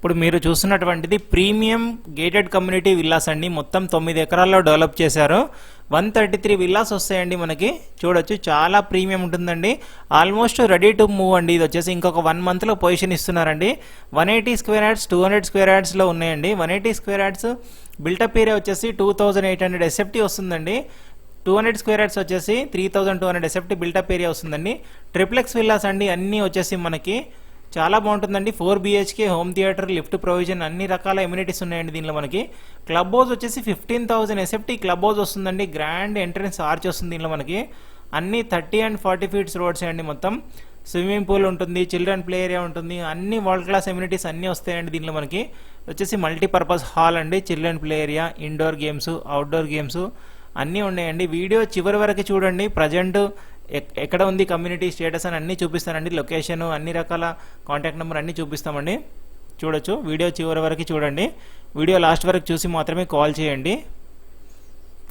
ఇప్పుడు మీరు చూస్తున్నటువంటిది ప్రీమియం గేటెడ్ కమ్యూనిటీ విల్లాస్ అండి. మొత్తం తొమ్మిది ఎకరాల్లో డెవలప్ చేశారు. వన్ థర్టీ త్రీ విల్లాస్ వస్తాయండి మనకి. చూడొచ్చు చాలా ప్రీమియం ఉంటుందండి. ఆల్మోస్ట్ రెడీ టు మూవ్ అండి. ఇది వచ్చేసి ఇంకొక వన్ మంత్లో పొజిషన్ ఇస్తున్నారండి. One eighty square yards two hundred square యాడ్స్లో ఉన్నాయండి. One eighty square yards built up area వచ్చేసి two thousand eight hundred SFT వస్తుందండి. టూ హండ్రెడ్ స్క్వేర్ యార్డ్స్ వచ్చేసి three thousand two hundred SFT built up area వస్తుందండి. Triplex villas అండి. అన్నీ వచ్చేసి మనకి చాలా బాగుంటుందండి. Four BHK home theatre lift provision అన్ని రకాల ఎమ్యూనిటీస్ ఉన్నాయండి దీనిలో మనకి. క్లబ్ హౌస్ వచ్చేసి fifteen thousand SFT club house వస్తుందండి. గ్రాండ్ ఎంట్రన్స్ ఆర్చ్ వస్తుంది దీనిలో మనకి. అన్ని thirty and forty feets roads అండి మొత్తం. స్విమ్మింగ్ పూల్ ఉంటుంది చిల్డ్రన్ ప్లే ఏరియా ఉంటుంది. అన్ని వరల్డ్ క్లాస్ ఎమ్యూనిటీస్ అన్నీ వస్తాయండి దీనిలో మనకి. వచ్చేసి మల్టీపర్పస్ హాల్ అండి. Children play area indoor games outdoor games అన్నీ ఉన్నాయండి. వీడియో చివరి వరకు చూడండి. ప్రజెంట్ ఎక్కడ ఉంది కమ్యూనిటీ స్టేటస్ అని అన్నీ చూపిస్తానండి. లొకేషన్ అన్ని రకాల కాంటాక్ట్ నెంబర్ అన్నీ చూపిస్తామండి. చూడొచ్చు. వీడియో చివరి వరకు చూడండి. వీడియో లాస్ట్ వరకు చూసి మాత్రమే కాల్ చేయండి.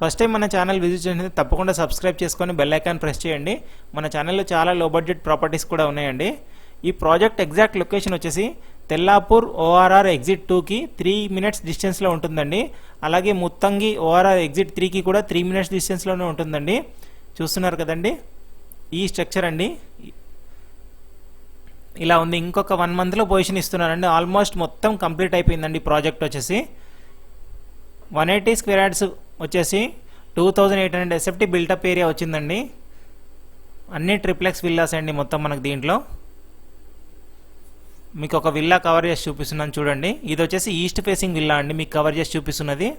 ఫస్ట్ టైం మన ఛానల్ విజిట్ చేసినది తప్పకుండా సబ్స్క్రైబ్ చేసుకొని బెల్ ఐకాన్ ప్రెస్ చేయండి. మన ఛానల్లో చాలా లో బడ్జెట్ ప్రాపర్టీస్ కూడా ఉన్నాయండి. ఈ ప్రాజెక్ట్ ఎగ్జాక్ట్ లొకేషన్ వచ్చేసి తెల్లాపూర్ ఓఆర్ఆర్ ఎగ్జిట్ టూకి త్రీ మినిట్స్ డిస్టెన్స్లో ఉంటుందండి. అలాగే ముత్తంగి ఓఆర్ఆర్ ఎగ్జిట్ త్రీకి కూడా త్రీ మినిట్స్ డిస్టెన్స్లోనే ఉంటుందండి. చూస్తున్నారు కదండి? ఈ స్ట్రక్చర్ అండి. ఇలా ఉంది. ఇంకొక వన్ మంత్లో పొజిషన్ ఇస్తున్నారండి. ఆల్మోస్ట్ మొత్తం కంప్లీట్ అయిపోయిందండి ప్రాజెక్ట్ వచ్చేసి. వన్ ఎయిటీ స్క్వేర్ యార్డ్స్ వచ్చేసి two thousand eight hundred SFT built up area వచ్చిందండి. అన్ని ట్రిప్లెక్స్ విల్లాస్ అండి మొత్తం మనకు దీంట్లో. మీకు ఒక విల్లా కవర్ చేసి చూపిస్తున్నాను చూడండి. ఇది వచ్చేసి ఈస్ట్ ఫేసింగ్ విల్లా అండి. మీకు కవర్ చేసి చూపిస్తున్నది.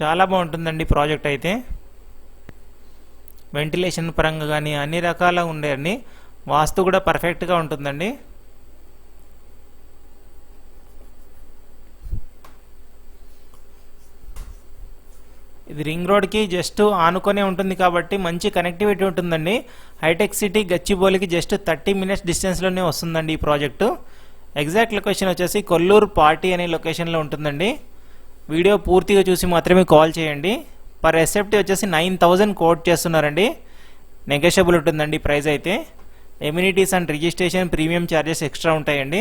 చాలా బాగుంటుందండి ప్రాజెక్ట్ అయితే. వెంటిలేషన్ పరంగా కానీ అన్ని రకాల ఉండేయండి. వాస్తు కూడా పర్ఫెక్ట్గా ఉంటుందండి. ఇది రింగ్ రోడ్కి జస్ట్ ఆనుకొనే ఉంటుంది కాబట్టి మంచి కనెక్టివిటీ ఉంటుందండి. హైటెక్ సిటీ గచ్చిబౌలికి జస్ట్ థర్టీ మినిట్స్ డిస్టెన్స్లోనే వస్తుందండి ఈ ప్రాజెక్టు. ఎగ్జాక్ట్ లొకేషన్ వచ్చేసి కొల్లూరు పార్టీ అనే లొకేషన్లో ఉంటుందండి. వీడియో పూర్తిగా చూసి మాత్రమే కాల్ చేయండి. పర్ ఎస్ఎఫ్టీ వచ్చేసి నైన్ థౌజండ్ కోట్ చేస్తున్నారండి. నెగోషియబుల్ ఉంటుందండి ప్రైస్ అయితే. Amenities and registration premium charges extra ఉంటాయండి.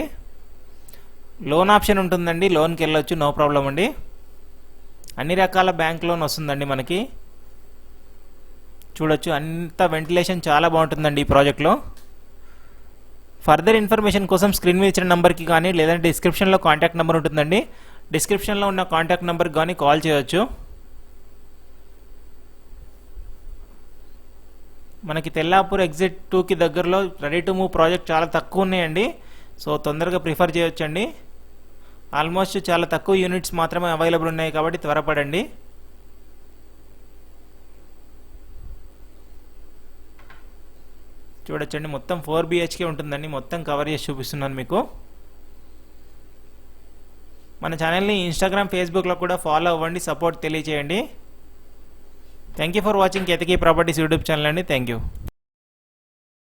లోన్ ఆప్షన్ ఉంటుందండి. లోన్కి వెళ్ళొచ్చు నో ప్రాబ్లం అండి. అన్ని రకాల బ్యాంక్ లోన్ వస్తుందండి మనకి. చూడొచ్చు అంత వెంటిలేషన్ చాలా బాగుంటుందండి ఈ ప్రాజెక్ట్లో ఫర్దర్ ఇన్ఫర్మేషన్ కోసం స్క్రీన్ మీద ఇచ్చిన నెంబర్కి కానీ లేదంటే డిస్క్రిప్షన్లో కాంటాక్ట్ నెంబర్ ఉంటుందండి. డిస్క్రిప్షన్లో ఉన్న కాంటాక్ట్ నెంబర్కి కానీ కాల్ చేయవచ్చు మనకి తెల్లాపూర్ ఎగ్జిట్ టూకి దగ్గరలో రెడీ టు మూవ్ ప్రాజెక్ట్ చాలా తక్కువ ఉన్నాయండి. సో తొందరగా ప్రిఫర్ చేయొచ్చండి. ఆల్మోస్ట్ చాలా తక్కువ యూనిట్స్ మాత్రమే అవైలబుల్ ఉన్నాయి కాబట్టి త్వరపడండి. చూడొచ్చండి మొత్తం ఫోర్ బిహెచ్కే ఉంటుందండి. మొత్తం కవర్ చేసి చూపిస్తున్నాను మీకు. మన ఛానల్ని ఇన్స్టాగ్రామ్ ఫేస్బుక్లో కూడా ఫాలో అవ్వండి సపోర్ట్ తెలియజేయండి thank you for watching Ketaki properties YouTube channel అండి. Thank you